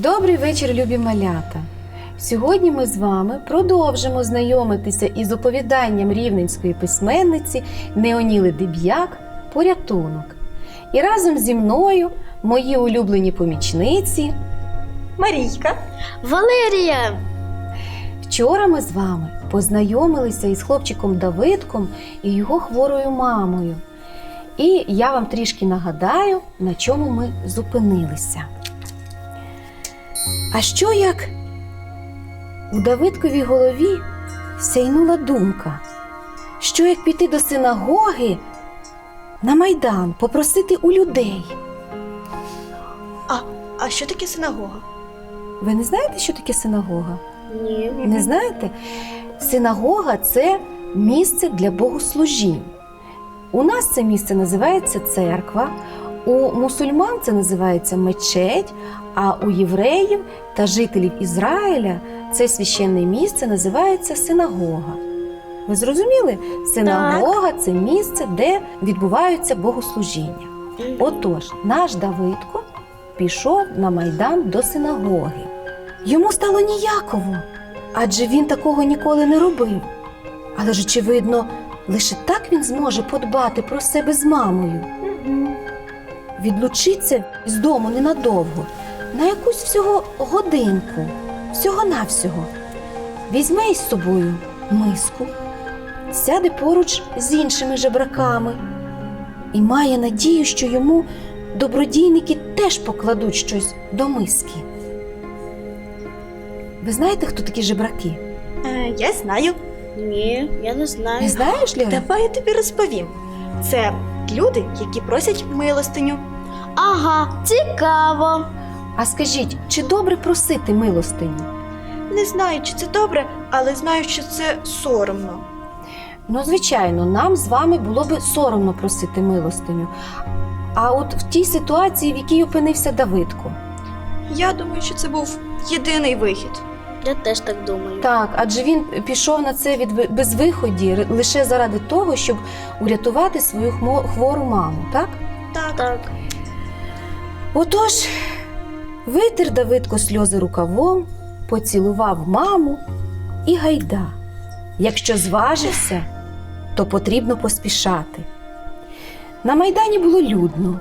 Добрий вечір, любі малята! Сьогодні ми з вами продовжимо знайомитися із оповіданням рівненської письменниці Неоніли Деб'як Порятунок. І разом зі мною мої улюблені помічниці. Марійка. Валерія! Вчора ми з вами познайомилися із хлопчиком Давидком і його хворою мамою. І я вам трішки нагадаю, на чому ми зупинилися. А що як у Давидковій голові сяйнула думка, що як піти до синагоги на майдан попросити у людей? А, а що таке синагога? Ви не знаєте, що таке синагога? Ні. Не знаєте? Синагога це місце для богослужінь. У нас це місце називається церква, у мусульман це називається мечеть, а у євреїв та жителів Ізраїля це священне місце називається синагога. Ви зрозуміли? Синагога це місце, де відбуваються богослужіння. Отож, наш Давидко пішов на майдан до синагоги. Йому стало ніяково, адже він такого ніколи не робив. Але ж, очевидно, лише так він зможе подбати про себе з мамою. Відлучиться з дому ненадовго, на якусь всього годинку, всього-навсього. Візьме із собою миску, сяде поруч з іншими жебраками і має надію, що йому добродійники теж покладуть щось до миски. Ви знаєте, хто такі жебраки? Е, я знаю. Ні, я не знаю. Не знаєш, Ліра? Давай я тобі розповім. Це люди, які просять милостиню. Ага, цікаво. А скажіть, чи добре просити милостиню? Не знаю, чи це добре, але знаю, що це соромно. Ну, звичайно, нам з вами було би соромно просити милостиню. А от в тій ситуації, в якій опинився Давидко. Я думаю, що це був єдиний вихід. Я теж так думаю. Так, адже він пішов на це від безвиході лише заради того, щоб урятувати свою хвору маму, так? Так. Так. Отож, витер Давидко сльози рукавом, поцілував маму і гайда. Якщо зважився, то потрібно поспішати. На майдані було людно.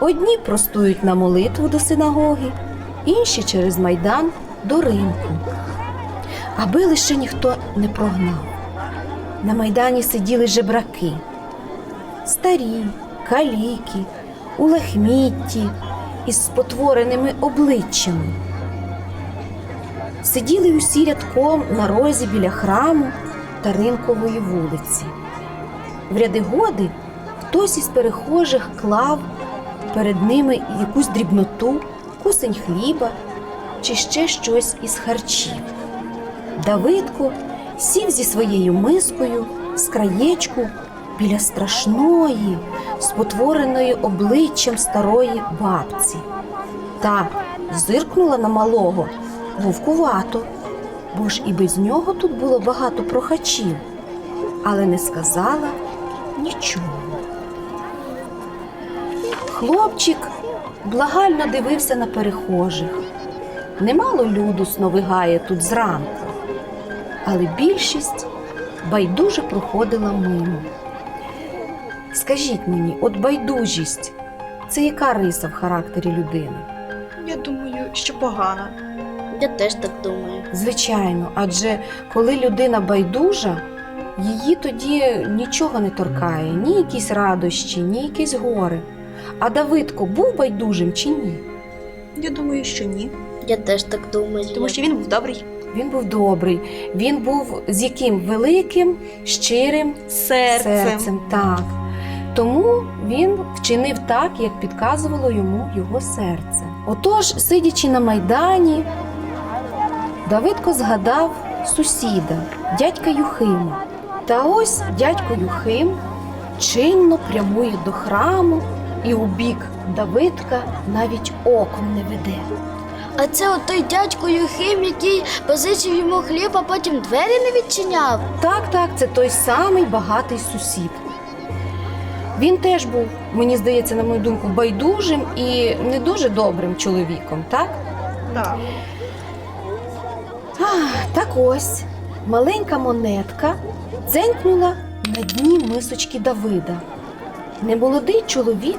Одні простують на молитву до синагоги, інші через майдан до ринку. Аби лише ніхто не прогнав. На майдані сиділи жебраки, старі, каліки, у лахмітті із спотвореними обличчями. Сиділи усі рядком на розі біля храму та ринкової вулиці. В ряди годи хтось із перехожих клав перед ними якусь дрібноту, кусень хліба чи ще щось із харчів. Давидко сів зі своєю мискою з краєчку біля страшної, спотвореної обличчям старої бабці. Та зиркнула на малого вовкувато, бо ж і без нього тут було багато прохачів, але не сказала нічого. Хлопчик благально дивився на перехожих. Немало люду сновигає тут зранку, але більшість байдуже проходила мимо. Скажіть мені, от байдужість це яка риса в характері людини? Я думаю, що погано. Я теж так думаю. Звичайно, адже коли людина байдужа, її тоді нічого не торкає, ні якісь радощі, ні якісь гори. А Давидко був байдужим чи ні? Я думаю, що ні. Я теж так думаю. Тому що він був добрий. Він був добрий, він був з яким великим, щирим Серцем. серцем. Так. Тому він вчинив так, як підказувало йому його серце. Отож, сидячи на майдані, Давидко згадав сусіда, дядька Юхима. Та ось дядько Юхим чинно прямує до храму і у бік Давидка навіть оком не веде. А це от той дядько Юхим, який позичив йому хліб, а потім двері не відчиняв. Так, так, це той самий багатий сусід. Він теж був, мені здається, на мою думку, байдужим і не дуже добрим чоловіком, так? Так. Ах, так ось маленька монетка дзенькнула на дні мисочки Давида. Немолодий чоловік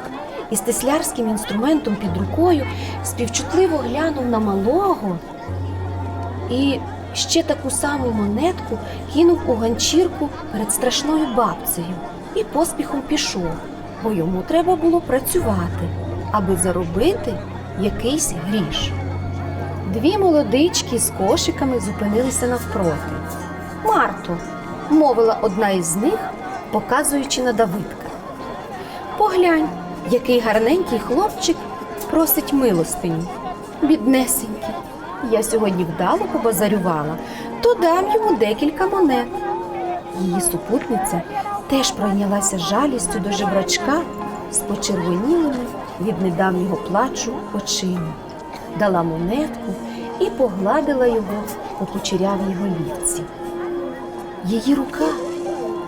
із теслярським інструментом під рукою співчутливо глянув на малого і ще таку саму монетку кинув у ганчірку перед страшною бабцею і поспіхом пішов, бо йому треба було працювати, аби заробити якийсь гріш. Дві молодички з кошиками зупинилися навпроти. Марто, мовила одна із них, показуючи на Давидка. Поглянь, який гарненький хлопчик просить милостиню. Біднесенький. Я сьогодні вдало побазарювала, то дам йому декілька монет. Її супутниця теж пройнялася жалістю до жебрачка з почервонілими від недавнього плачу очима дала монетку і погладила його по кучерявій голівці. Її рука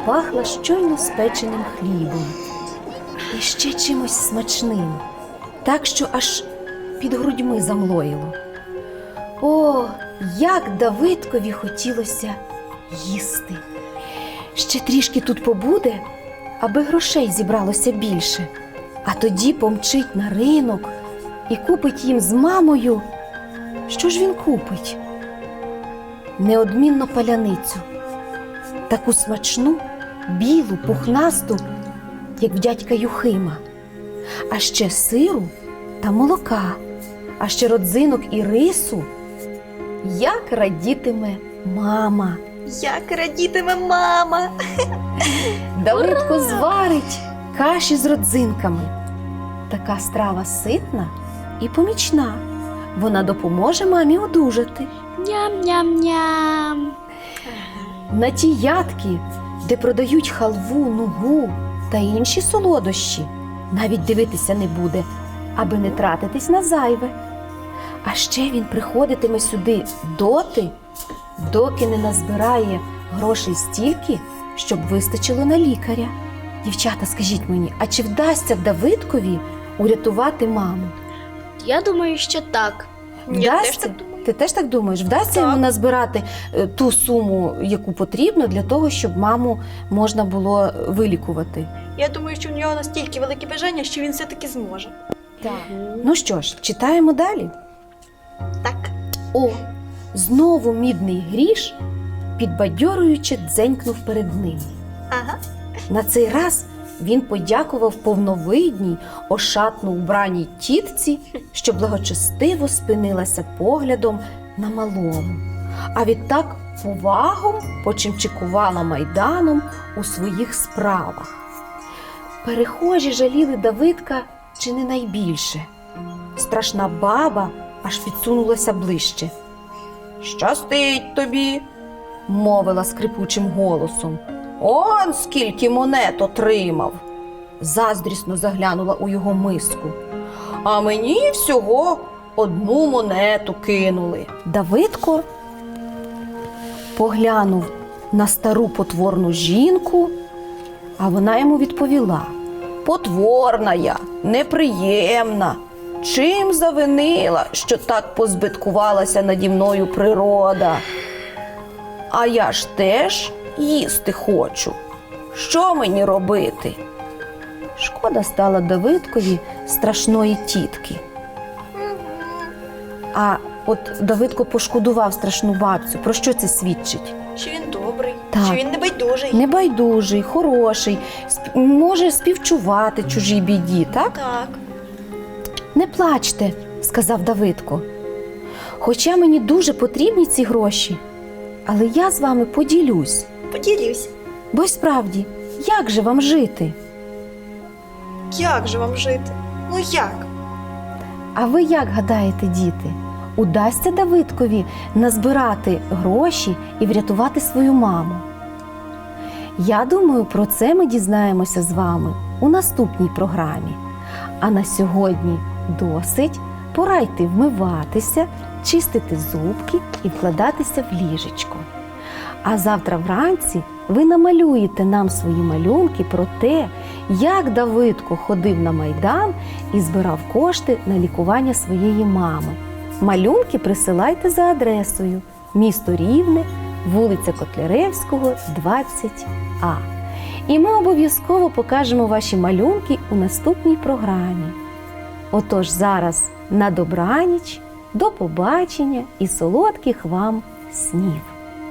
пахла щойно спеченим хлібом і ще чимось смачним, так що аж під грудьми замлоїло. О, як Давидкові хотілося їсти. Ще трішки тут побуде, аби грошей зібралося більше, а тоді помчить на ринок і купить їм з мамою. Що ж він купить? Неодмінно паляницю, таку смачну, білу, пухнасту, як в дядька Юхима, а ще сиру та молока, а ще родзинок і рису. Як радітиме мама. Як радітиме мама. Давидко зварить каші з родзинками. Така страва ситна і помічна. Вона допоможе мамі одужати. Ням-ням-ням. На ті ядки, де продають халву, нугу та інші солодощі, навіть дивитися не буде, аби не тратитись на зайве. А ще він приходитиме сюди доти, доки не назбирає грошей стільки, щоб вистачило на лікаря. Дівчата, скажіть мені, а чи вдасться Давидкові урятувати маму? Я думаю, що так. Я теж Вдасться? так думаю. Ти теж так думаєш? Вдасться Так. йому назбирати е, ту суму, яку потрібно для того, щоб маму можна було вилікувати? Я думаю, що в нього настільки велике бажання, що він все-таки зможе. Так. Ну що ж, читаємо далі. Так. О, знову мідний гріш підбадьорюючи дзенькнув перед ним. Ага. На цей раз він подякував повновидній, ошатно убраній тітці, що благочестиво спинилася поглядом на малому, а відтак повагом почимчикувала майданом у своїх справах. Перехожі жаліли Давидка чи не найбільше. Страшна баба аж підсунулася ближче. Щастить тобі, мовила скрипучим голосом. Он скільки монет отримав. Заздрісно заглянула у його миску. А мені всього одну монету кинули. Давидко поглянув на стару потворну жінку, а вона йому відповіла: Потворна я, неприємна. Чим завинила, що так позбиткувалася наді мною природа? А я ж теж їсти хочу. Що мені робити? Шкода стала Давидкові страшної тітки. А от Давидко пошкодував страшну бабцю. Про що це свідчить? Що він добрий, Так. що він небайдужий. Небайдужий, хороший, сп- може співчувати чужій біді, так? Так. Не плачте, сказав Давидко. Хоча мені дуже потрібні ці гроші, але я з вами поділюсь. Поділюсь. Бо й справді, як же вам жити? Як же вам жити? Ну як? А ви як гадаєте, діти? Удасться Давидкові назбирати гроші і врятувати свою маму? Я думаю, про це ми дізнаємося з вами у наступній програмі. А на сьогодні досить. Пора йти вмиватися, чистити зубки і вкладатися в ліжечко. А завтра вранці ви намалюєте нам свої малюнки про те, як Давидко ходив на майдан і збирав кошти на лікування своєї мами. Малюнки присилайте за адресою місто Рівне, вулиця Котляревського, 20А. І ми обов'язково покажемо ваші малюнки у наступній програмі. Отож зараз на добраніч, до побачення і солодких вам снів!